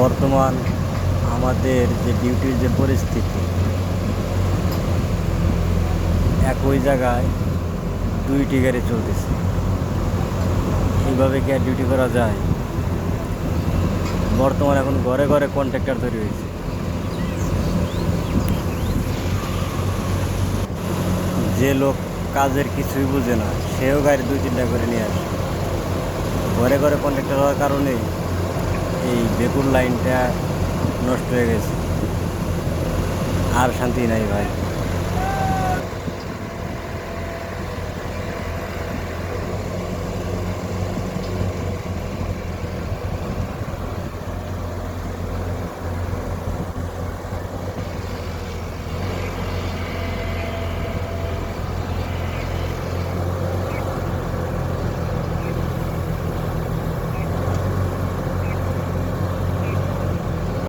বর্তমান আমাদের যে ডিউটির যে পরিস্থিতি, একই জায়গায় দুইটি গাড়ি চলতেছে। এইভাবে কি আর ডিউটি করা যায়? বর্তমান এখন ঘরে ঘরে কন্ট্রাক্টর তৈরি হয়েছে। যে লোক কাজের কিছুই বুঝে না, সেও গাড়ি দুই তিনটা করে নিয়ে আসে। ঘরে ঘরে কন্ট্রাক্টর হওয়ার কারণে এই বেগুন লাইনটা নষ্ট হয়ে গেছে। আর শান্তি নাই ভাই।